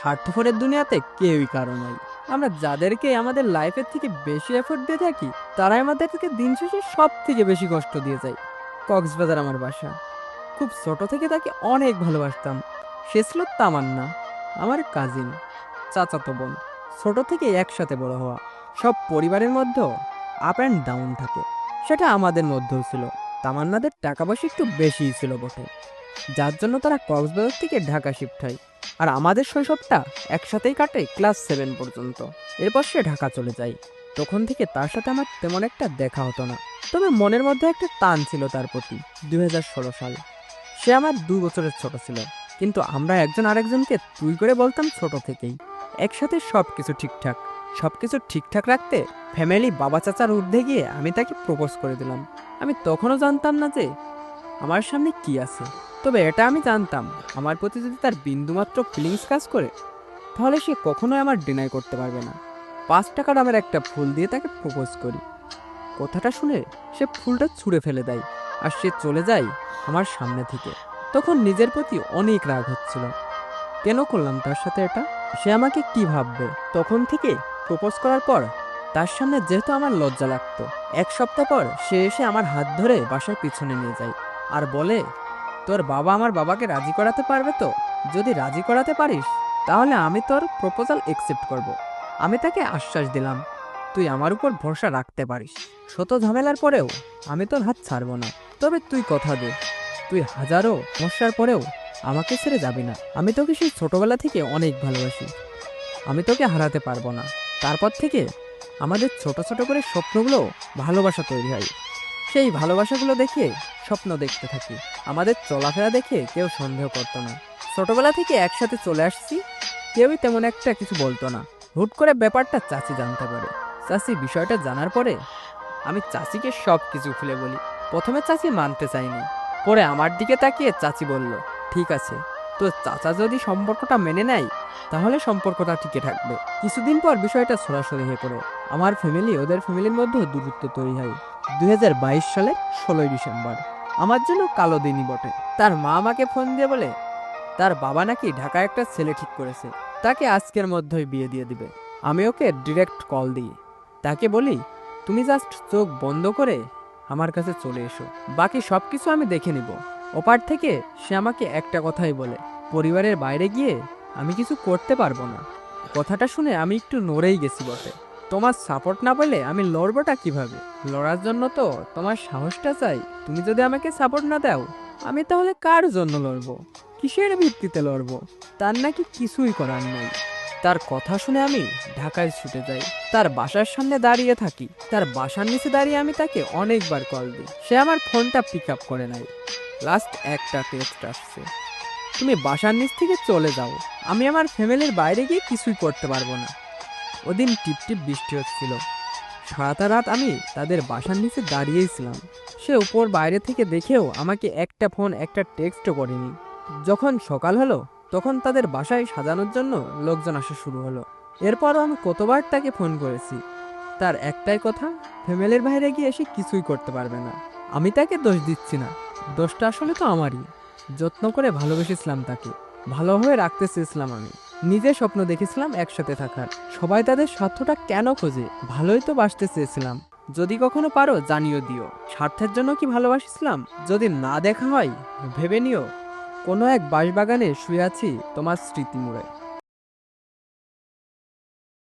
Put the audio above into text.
স্বার্থপরের দুনিয়াতে কেউই কারও নাই। আমরা যাদেরকে আমাদের লাইফের থেকে বেশি এফোর্ট দিয়ে থাকি, তারাই আমাদেরকে দিন শেষে সব থেকে বেশি কষ্ট দিয়ে যায়। কক্সবাজার আমার বাসা। খুব ছোট থেকে তাকে অনেক ভালোবাসতাম। সে ছিল তামান্না, আমার কাজিন চাচাতো বোন। ছোট থেকে একসাথে বড় হওয়া। সব পরিবারের মধ্যেও আপ অ্যান্ড ডাউন থাকে। সেটা আমাদের মধ্যেও ছিল। তামান্নাদের টাকা পয়সা একটু বেশিই ছিল বটে। যার জন্য তারা কক্সবাজার থেকে ঢাকা শিফট হয়। আর আমাদের শৈশবটা একসাথেই কাটে ক্লাস সেভেন পর্যন্ত। এরপর সে ঢাকা চলে যায়। তখন থেকে তার সাথে আমার তেমন একটা দেখা হতো না। তবে মনের মধ্যে একটা টান ছিল তার প্রতি, দুই সাল। সে আমার দু বছরের ছোট ছিল, কিন্তু আমরা একজন আরেকজনকে তুই করে বলতাম ছোট থেকেই। একসাথে সব কিছু ঠিকঠাক সব কিছু ঠিকঠাক রাখতে ফ্যামিলি বাবা চাচার ঊর্ধ্বে গিয়ে আমি তাকে প্রপোজ করে দিলাম। আমি তখনও জানতাম না যে আমার সামনে কি আছে। তবে এটা আমি জানতাম, আমার প্রতি যদি তার বিন্দুমাত্র ফিলিংস কাজ করে, তাহলে সে কখনোই আমার ডিনাই করতে পারবে না। পাঁচ টাকা দামের একটা ফুল দিয়ে তাকে প্রপোজ করি। কথাটা শুনে সে ফুলটা ছুঁড়ে ফেলে দেয় আর সে চলে যায় আমার সামনে থেকে। তখন নিজের প্রতি অনেক রাগ হচ্ছিল। কেন করলাম তার সাথে এটা? সে আমাকে কি ভাববে? তখন থেকে প্রপোজ করার পর তার সামনে যেহেতু আমার লজ্জা লাগতো, এক সপ্তাহ পর সে এসে আমার হাত ধরে বাসার পিছনে নিয়ে যায় আর বলে তোর বাবা আমার বাবাকে রাজি করাতে পারবে তো? যদি রাজি করাতে পারিস, তাহলে আমি তোর প্রপোজাল একসেপ্ট করব। আমি তাকে আশ্বাস দিলাম, তুই আমার উপর ভরসা রাখতে পারিস। শত ঝামেলার পরেও আমি তোর হাত ছাড়বো না। তবে তুই কথা দে। তুই হাজারো সমস্যার পরেও আমাকে ছেড়ে যাবি না। আমি তোকে সেই ছোটবেলা থেকে অনেক ভালোবাসি। আমি তোকে হারাতে পারব না। তারপর থেকে আমাদের ছোট ছোট করে স্বপ্নগুলো ভালোবাসা তৈরি হয়। সেই ভালোবাসাগুলো দেখে স্বপ্ন দেখতে থাকি। আমাদের চলাফেরা দেখে কেউ সন্দেহ করতো না। ছোটবেলা থেকে একসাথে চলে আসছি, কেউই তেমন একটা কিছু বলতো না। হুট করে ব্যাপারটা চাচি জানতে পারে। চাচি বিষয়টা জানার পরে আমি চাচিকে সব কিছু খুলে বলি। প্রথমে চাচি মানতে চাইনি পরে আমার দিকে তাকিয়ে চাচি বলল, ঠিক আছে, তো চাচা যদি সম্পর্কটা মেনে নেয়, তাহলে সম্পর্কটা টিকে থাকবে। কিছুদিন পর বিষয়টা সরাসরি হয়ে পড়ে। আমার ফ্যামিলি ওদের ফ্যামিলির মধ্যে দূরত্ব তৈরি হয়। দুই সালের ষোলোই ডিসেম্বর। আমার জন্য কালো দিনই বটে। তার মা আমাকে ফোন দিয়ে বলে, তার বাবা নাকি ঢাকায় একটা ছেলে ঠিক করেছে। তাকে আজকের মধ্যেই বিয়ে দিয়ে দিবে। আমি ওকে ডিরেক্ট কল দিই। তাকে বলি, তুমি জাস্ট চোখ বন্ধ করে আমার কাছে চলে এসো। বাকি সব কিছু আমি দেখে নিব। ওপার থেকে সে আমাকে একটা কথাই বলে, পরিবারের বাইরে গিয়ে আমি কিছু করতে পারব না। কথাটা শুনে আমি একটু নড়েই গেছি বটে। তোমার সাপোর্ট না পেলে আমি লড়বটা কীভাবে? লড়ার জন্য তো তোমার সাহসটা চাই। তুমি যদি আমাকে সাপোর্ট না দাও, আমি তাহলে কার জন্য লড়ব? কিসের ভিত্তিতে লড়বো? তার নাকি কিছুই করার নেই। তার কথা শুনে আমি ঢাকায় ছুটে যাই। তার বাসার সামনে দাঁড়িয়ে থাকি। তার বাসার নিচে দাঁড়িয়ে আমি তাকে অনেকবার কল দিই। সে আমার ফোনটা পিক আপ করে নাই লাস্ট একটা টেক্সট আসছে। তুমি বাসার নিচ থেকে চলে যাও। আমি আমার ফ্যামিলির বাইরে গিয়ে কিছুই করতে পারব না। ওদিন টিপটিপ বৃষ্টি হচ্ছিল। সারাটা রাত আমি তাদের বাসার নিচে দাঁড়িয়েই ছিলাম। সে উপর বাইরে থেকে দেখেও আমাকে একটা ফোন, একটা টেক্সটও করেনি। যখন সকাল হলো, তখন তাদের বাসায় সাজানোর জন্য লোকজন আসা শুরু হলো। এরপর আমি কতবার তাকে ফোন করেছি। তার একটাই কথা, ফ্যামিলির বাইরে গিয়ে এসে কিছুই করতে পারবে না। আমি তাকে দোষ দিচ্ছি না। দোষটা আসলে তো আমারই। যত্ন করে ভালোবেসেছিলাম তাকে। ভালোভাবে রাখতে চেয়েছিলাম আমি। নিজে স্বপ্ন দেখেছিলাম একসাথে থাকার। সবাই তাদের স্বার্থটা কেন খোঁজে? ভালোই তো বাঁচতে চেয়েছিলাম। যদি কখনো পারো, জানিও দিও। স্বার্থের জন্য কি ভালোবাসিছিলাম? যদি না দেখা হয়, ভেবে নিও। কোনো এক বাঁশবাগানে শুয়ে আছি তোমার স্মৃতি